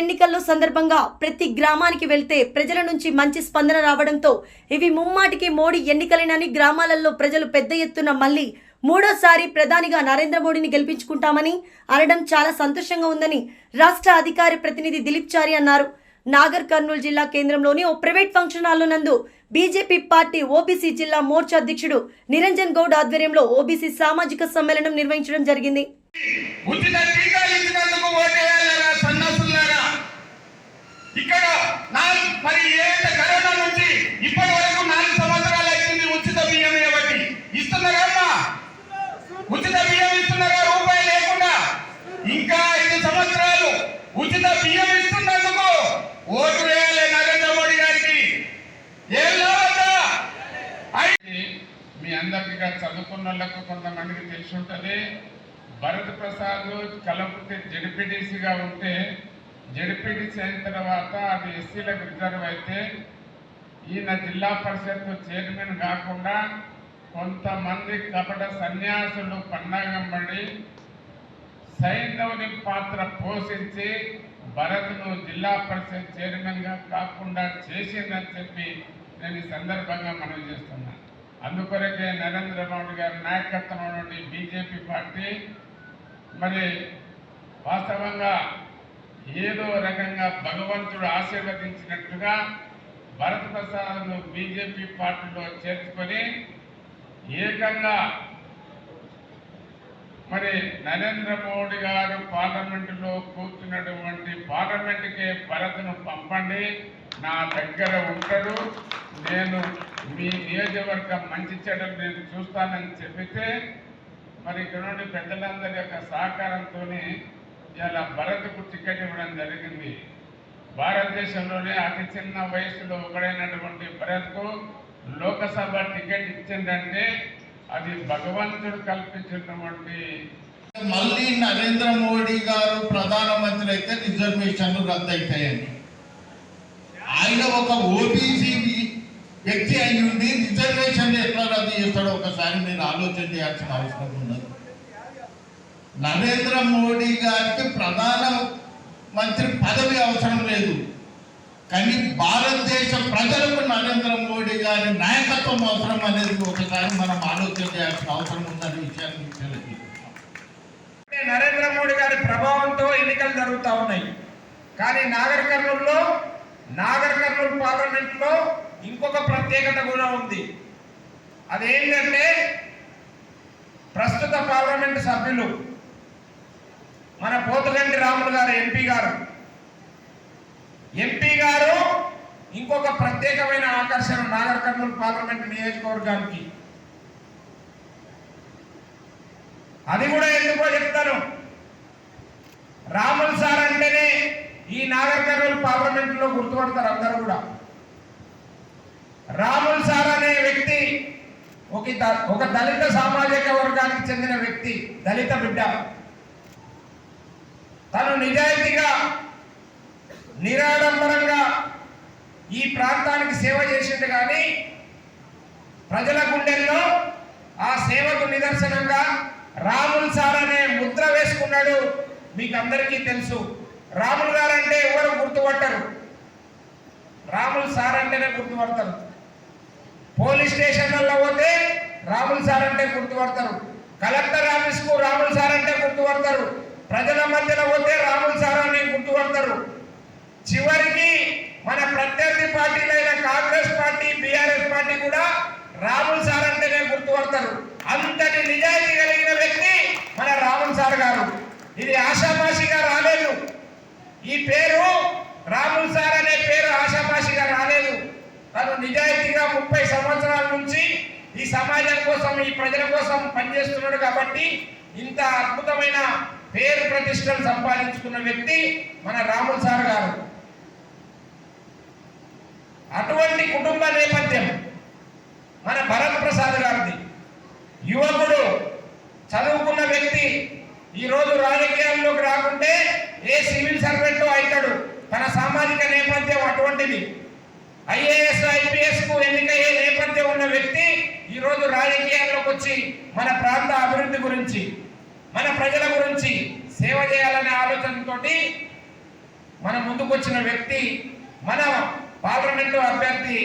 ఎన్నికల్లో సందర్భంగా ప్రతి గ్రామానికి వెళ్తే ప్రజల నుంచి మంచి స్పందన రావడంతో ఇవి ముమ్మాటికి మోడీ ఎన్నికలేనని గ్రామాలలో ప్రజలు పెద్ద ఎత్తున మళ్ళీ మూడోసారి ప్రధానిగా నరేంద్ర మోడీని గెలిపించుకుంటామని అనడం చాలా సంతోషంగా ఉందని రాష్ట్ర అధికారి ప్రతినిధి దిలీప్ చారి అన్నారు. నాగర్ కర్నూలు జిల్లా కేంద్రంలోని ఓ ప్రైవేట్ ఫంక్షన్ హాల్లో నందు బీజేపీ పార్టీ ఓబీసీ జిల్లా మోర్చా అధ్యక్షుడు నిరంజన్ గౌడ్ ఆధ్వర్యంలో ఓబీసీ సామాజిక సమ్మేళనం నిర్వహించడం జరిగింది. ఉచిత బియ్యం ఇస్తున్నందుకు ఓటు వేయాలి నరేంద్ర మోడీ గారికి. ఏం అయితే మీ అందరికీ చదువుకున్న వాళ్ళకు కొంతమందికి తెలిసి ఉంటుంది. భరత్ ప్రసాద్ కలపతి జడ్పీటీసీగా ఉంటే జడ్పీటీసీ అయిన తర్వాత అది ఎస్సీలకు రిజర్వ్ అయితే ఈయన జిల్లా పరిషత్ చైర్మన్ కాకుండా కొంతమంది కపట సన్యాసులు పన్నాగం పడి సైంధవుని పాత్ర పోషించి భరత్ను జిల్లా పరిషత్ చైర్మన్గా కాకుండా చేసిందని చెప్పి నేను ఈ సందర్భంగా మనం చేస్తున్నాను అందుకొరకే నరేంద్ర మోడీ గారి నాయకత్వంలోని బీజేపీ పార్టీ మరి వాస్తవంగా ఏదో రకంగా భగవంతుడు ఆశీర్వదించినట్టుగా భరత ప్రసాద్ను బీజేపీ పార్టీలో చేర్చుకొని ఏకంగా మరి నరేంద్ర మోడీ గారు పార్లమెంటులో కూర్చున్నటువంటి పార్లమెంటుకే భరత్ను పంపండి. నా దగ్గర ఉంటాడు నేను మీ నియోజకవర్గం మంచి చెడ్డలు నేను చూస్తానని చెబితే మరి ఇక్కడ నుండి పెద్దలందరి యొక్క సహకారంతో ఇలా భరత్కు టికెట్ ఇవ్వడం జరిగింది. భారతదేశంలోనే అతి చిన్న వయసులో ఒకడైనటువంటి భరత్కు లోకసభ టికెట్ ఇచ్చిందంటే అది భగవంతుడు కల్పించినటువంటి మళ్ళీ నరేంద్ర మోడీ గారు ప్రధానమంత్రి అయితే రిజర్వేషన్లు రద్దయితాయని ఆయన ఒక ఓబీసీ వ్యక్తి అయి ఉండి రిజర్వేషన్ ఎట్లా రద్దు చేస్తాడో ఒకసారి మీరు ఆలోచన చేయాల్సిన అవసరం ఉన్నది. నరేంద్ర మోడీ గారికి ప్రధాన మంత్రి పదవి అవసరం లేదు. కానీ భారతదేశ ప్రజలకు నరేంద్ర మోడీ గారి నాయకత్వం అవసరం అనేది ఒకసారి మనం ఆలోచన చేయాల్సిన అవసరం ఉందనే విషయాన్ని నరేంద్ర మోడీ గారి ప్రభావంతో ఎన్నికలు జరుగుతూ ఉన్నాయి. కానీ నాగర్ కర్నూలులో నాగర్ కర్నూలు పార్లమెంట్లో ఇంకొక ప్రత్యేకత కూడా ఉంది. అదేంటంటే ప్రస్తుత పార్లమెంట్ సభ్యులు మన పోతుగంటి రాములు గారు ఎంపీ గారు ఎంపీ గారు ఇంకొక ప్రత్యేకమైన ఆకర్షణ నాగర్ కర్నూలు పార్లమెంట్ నియోజకవర్గానికి. అది కూడా ఎందుకో చెప్తాను. రాముల్ సార్ అంటేనే ఈ నాగర్ కర్నూలు పార్లమెంట్లో గుర్తుపడతారు అందరూ కూడా. రాముల్ సార్ అనే వ్యక్తి ఒక ఒక దళిత సామాజిక వర్గానికి చెందిన వ్యక్తి దళిత బిడ్డ. తను నిజాయితీగా నిరాడంబరంగా ఈ ప్రాంతానికి సేవ చేసిండు కానీ ప్రజల గుండెల్లో ఆ సేవకు నిదర్శనంగా రాముల్ సార్ అనే ముద్ర వేసుకున్నాడు మీకు అందరికీ తెలుసు. రాముల్ గారు అంటే ఎవరు గుర్తుపట్టరు? రాముల్ సార్ అంటేనే గుర్తుపడతారు. పోలీస్ స్టేషన్లలో పోతే రాముల్ సార్ అంటే గుర్తుపడతారు. కలెక్టర్ ఆఫీస్కు రాముల్ సార్ అంటే గుర్తుపడతారు. ప్రజల మధ్యలో పోతే రాముల్ సార్ అని గుర్తుపడతారు. చివరికి పార్టీలైన కాంగ్రెస్ పార్టీ బీఆర్ఎస్ పార్టీ కూడా రాముల్ సార్ అంటేనే గుర్తుపడతారు. అంతటి నిజాయితీ కలిగిన వ్యక్తి మన రాముల్ సార్ గారు. ఇది ఆషామాషిగా రాలేదు. ఈ పేరు రాముల్ సార్ అనే పేరు ఆషామాషిగా రాలేదు. తను నిజాయితీగా ముప్పై సంవత్సరాల నుంచి ఈ సమాజం కోసం ఈ ప్రజల కోసం పనిచేస్తున్నాడు కాబట్టి ఇంత అద్భుతమైన పేరు ప్రతిష్టలు సంపాదించుకున్న వ్యక్తి మన రాముల్ సార్ గారు. అటువంటి కుటుంబ నేపథ్యం మన భరత్ ప్రసాద్ గారిది. యువకుడు చదువుకున్న వ్యక్తి ఈరోజు రాజకీయాల్లోకి రాకుంటే ఏ సివిల్ సర్వెంట్ అవుతాడు తన సామాజిక నేపథ్యం అటువంటిది. ఐఏఎస్ ఐపీఎస్కు ఎన్నికయ్యే నేపథ్యం ఉన్న వ్యక్తి ఈరోజు రాజకీయాల్లోకి వచ్చి మన ప్రాంత అభివృద్ధి గురించి మన ప్రజల గురించి సేవ చేయాలనే ఆలోచనతోటి మన ముందుకొచ్చిన వ్యక్తి మన పార్లమెంటు అభ్యర్థి